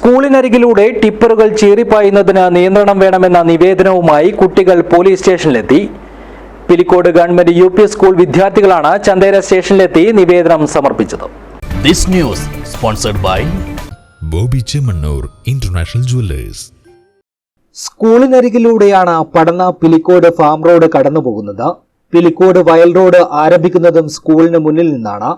സ്കൂളിനരികിലൂടെ ടിപ്പറുകൾ ചീറിപ്പായുന്നതിന് നിയന്ത്രണം വേണമെന്ന നിവേദനവുമായി കുട്ടികൾ പോലീസ് സ്റ്റേഷനിലെത്തി. Pilicode government U P school വിദ്യാർത്ഥികളാണ് ചന്തേര സ്റ്റേഷനിലെത്തി നിവേദനം സമർപ്പിച്ചത്. This news sponsored by Bobby Chemmanur international jewellers. സ്കൂളിനരികിലൂടെയാണ് Padanna Pilicode farm road കടന്നുപോകുന്നത്. പിലിക്കോട് വയൽ റോഡ് ആരംഭിക്കുന്നതും സ്കൂളിന് മുന്നിൽ നിന്നാണ്.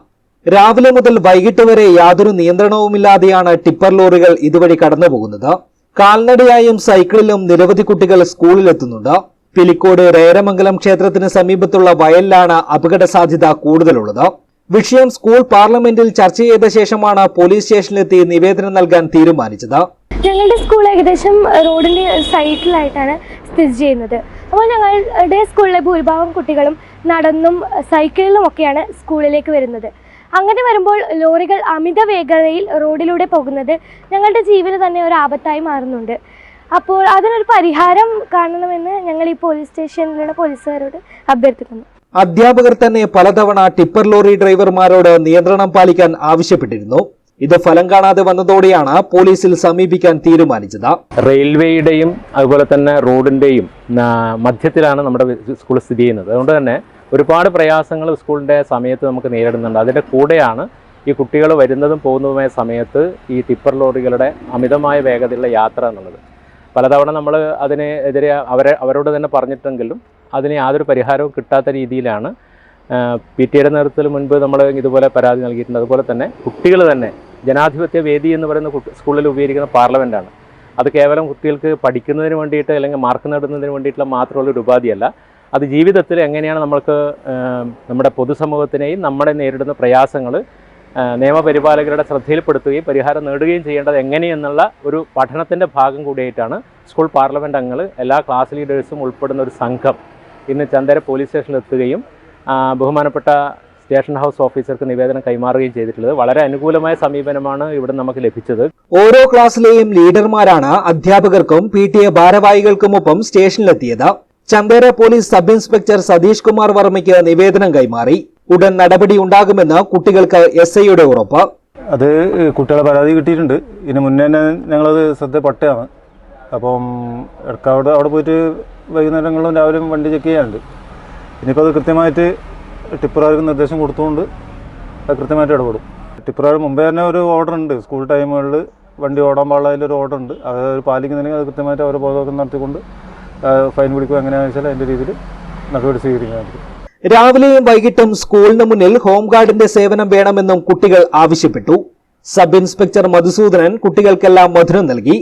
രാവിലെ മുതൽ വൈകിട്ട് വരെ യാതൊരു നിയന്ത്രണവുമില്ലാതെയാണ് ടിപ്പർ ലോറികൾ ഇതുവഴി കടന്നുപോകുന്നത്. കാൽനടയായും സൈക്കിളിലും നിരവധി കുട്ടികൾ സ്കൂളിലെത്തുന്നുണ്ട്. പിലിക്കോട് രേരമംഗലം ക്ഷേത്രത്തിന് സമീപത്തുള്ള വയലിലാണ് അപകട സാധ്യത കൂടുതലുള്ളത്. വിഷയം സ്കൂൾ പാർലമെന്റിൽ ചർച്ച ചെയ്ത ശേഷമാണ് പോലീസ് സ്റ്റേഷനിലെത്തി നിവേദനം നൽകാൻ തീരുമാനിച്ചത്. ഞങ്ങളുടെ സ്കൂൾ ഏകദേശം റോഡിന്റെ സൈഡിലായിട്ടാണ് സ്ഥിതി ചെയ്യുന്നത്. അപ്പോൾ ഞങ്ങളുടെ സ്കൂളിലെ ഭൂരിഭാഗം കുട്ടികളും നടന്നും സൈക്കിളിലും ഒക്കെയാണ് സ്കൂളിലേക്ക് വരുന്നത്. അങ്ങനെ വരുമ്പോൾ ലോറികൾ അമിത വേഗതയിൽ റോഡിലൂടെ പോകുന്നത് ഞങ്ങളുടെ ജീവന് തന്നെ ഒരു ആപത്തായി മാറുന്നുണ്ട്. അപ്പോൾ അതിനൊരു പരിഹാരം കാണണമെന്ന് ഞങ്ങൾ ഈ പോലീസ് സ്റ്റേഷനിലുള്ള പോലീസുകാരോട് അഭ്യർത്ഥിക്കുന്നു. അധ്യാപകർ തന്നെ പലതവണ ടിപ്പർ ലോറി ഡ്രൈവർമാരോട് നിയന്ത്രണം പാലിക്കാൻ ആവശ്യപ്പെട്ടിരുന്നു. ഇത് ഫലം കാണാതെ വന്നതോടെയാണ് പോലീസിൽ സമീപിക്കാൻ തീരുമാനിച്ചത്. റെയിൽവേയുടെയും അതുപോലെ തന്നെ റോഡിന്റെയും മധ്യത്തിലാണ് നമ്മുടെ സ്കൂൾ സ്ഥിതി ചെയ്യുന്നത്. അതുകൊണ്ട് തന്നെ ഒരുപാട് പ്രയാസങ്ങൾ സ്കൂളിന്റെ സമയത്ത് നമുക്ക് നേരിടുന്നുണ്ട്. അതിന്റെ കൂടെയാണ് ഈ കുട്ടികൾ വരുന്നതും പോകുന്നതുമായ സമയത്ത് ഈ ടിപ്പർ ലോറികളുടെ അമിതമായ വേഗതയുള്ള യാത്ര എന്നുള്ളത്. പലതവണ നമ്മൾ അതിനെതിരെ അവരെ അവരോട് തന്നെ പറഞ്ഞിട്ടെങ്കിലും അതിന് യാതൊരു പരിഹാരവും കിട്ടാത്ത രീതിയിലാണ് പി ടി എയുടെ നേതൃത്വത്തിൽ മുൻപ് നമ്മൾ ഇതുപോലെ പരാതി നൽകിയിട്ടുണ്ട്. അതുപോലെ തന്നെ കുട്ടികൾ തന്നെ ജനാധിപത്യ വേദി എന്ന് പറയുന്ന സ്കൂളിൽ ഉപയോഗിക്കുന്ന പാർലമെന്റാണ് അത് കേവലം കുട്ടികൾക്ക് പഠിക്കുന്നതിന് വേണ്ടിയിട്ട് അല്ലെങ്കിൽ മാർക്ക് നേടുന്നതിന് വേണ്ടിയിട്ടുള്ള മാത്രമുള്ള ഒരു ഉപാധിയല്ല. അത് ജീവിതത്തിൽ എങ്ങനെയാണ് നമ്മൾക്ക് നമ്മുടെ പൊതുസമൂഹത്തിനെയും നമ്മുടെ നേരിടുന്ന പ്രയാസങ്ങൾ നിയമപരിപാലകരുടെ ശ്രദ്ധയിൽപ്പെടുത്തുകയും പരിഹാരം നേടുകയും ചെയ്യേണ്ടത് എങ്ങനെയെന്നുള്ള ഒരു പഠനത്തിന്റെ ഭാഗം കൂടിയായിട്ടാണ് സ്കൂൾ പാർലമെന്റ് അംഗങ്ങൾ എല്ലാ ക്ലാസ് ലീഡേഴ്സും ഉൾപ്പെടുന്ന ഒരു സംഘം ഇന്ന് ചന്ദര പോലീസ് സ്റ്റേഷനിൽ എത്തുകയും ബഹുമാനപ്പെട്ട സ്റ്റേഷൻ ഹൗസ് ഓഫീസർക്ക് നിവേദനം കൈമാറുകയും ചെയ്തിട്ടുള്ളത്. വളരെ അനുകൂലമായ സമീപനമാണ് ഇവിടെ നമുക്ക് ലഭിച്ചത്. ഓരോ ക്ലാസ്സിലെയും ലീഡർമാരാണ് അധ്യാപകർക്കും പി ടി എ ഭാരവാഹികൾക്കുമൊപ്പം സ്റ്റേഷനിലെത്തിയത്. Chandera police sub inspector Satheesh Kumar വർമ്മയ്ക്ക് നിവേദനം കൈമാറി. ഉടൻ നടപടി ഉണ്ടാകുമെന്ന് കുട്ടികൾക്ക് എസ് ഐയുടെ ഉറപ്പ്. അത് കുട്ടികളെ പരാതി കിട്ടിയിട്ടുണ്ട്. ഇതിന് മുന്നേ തന്നെ ഞങ്ങളത് ശ്രദ്ധപ്പെട്ടതാണ് അപ്പം ഇടയ്ക്ക് അവിടെ അവിടെ പോയിട്ട് വൈകുന്നേരങ്ങളിലും രാവിലെയും വണ്ടി ചെക്ക് ചെയ്യാനുണ്ട്. ഇനിയിപ്പോൾ അത് കൃത്യമായിട്ട് ടിപ്പറാർക്ക് നിർദ്ദേശം കൊടുത്തുകൊണ്ട് അത് കൃത്യമായിട്ട് ഇടപെടും. ടിപ്പറാർ മുമ്പേ തന്നെ ഒരു ഓർഡർ ഉണ്ട്. സ്കൂൾ ടൈമുകളിൽ വണ്ടി ഓടാൻ പാടില്ല ഒരു ഓർഡർ ഉണ്ട്. അത് പാലിക്കുന്നില്ലെങ്കിൽ അത് കൃത്യമായിട്ട് അവരെ ബോധവൽക്കരണം നടത്തിക്കൊണ്ട് ഫൈൻ പിടിക്കുക എങ്ങനെയാണെന്ന് വെച്ചാൽ അതിന്റെ രീതിയിൽ നടപടി സ്വീകരിക്കുന്നതായിരിക്കും രാവിലെയും വൈകിട്ടും സ്കൂളിന് മുന്നിൽ ഹോംഗാർഡിന്റെ സേവനം വേണമെന്നും കുട്ടികൾ ആവശ്യപ്പെട്ടു. സബ് ഇൻസ്പെക്ടർ മധുസൂദനൻ കുട്ടികൾക്കെല്ലാം മധുരം നൽകി.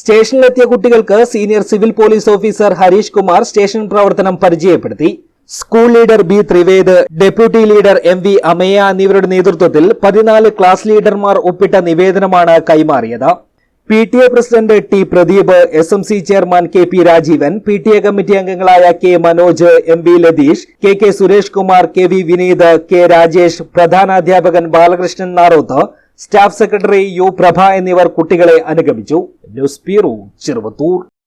സ്റ്റേഷനിലെത്തിയ കുട്ടികൾക്ക് senior civil police officer Harish Kumar station പ്രവർത്തനം പരിചയപ്പെടുത്തി. School leader B Thrived deputy leader M V Amaya എന്നിവരുടെ നേതൃത്വത്തിൽ പതിനാല് ക്ലാസ് ലീഡർമാർ ഒപ്പിട്ട നിവേദനമാണ് കൈമാറിയത്. P T A president T Pradeep S M C chairman K P Rajeevan P T A committee അംഗങ്ങളായ K Manoj M B Latheesh K K Suresh Kumar K V Vineeth K Rajesh പ്രധാനാധ്യാപകൻ Balakrishnan Naroth staff secretary U Prabha എന്നിവർ കുട്ടികളെ അനുഗമിച്ചു. News bureau Cheruvathur.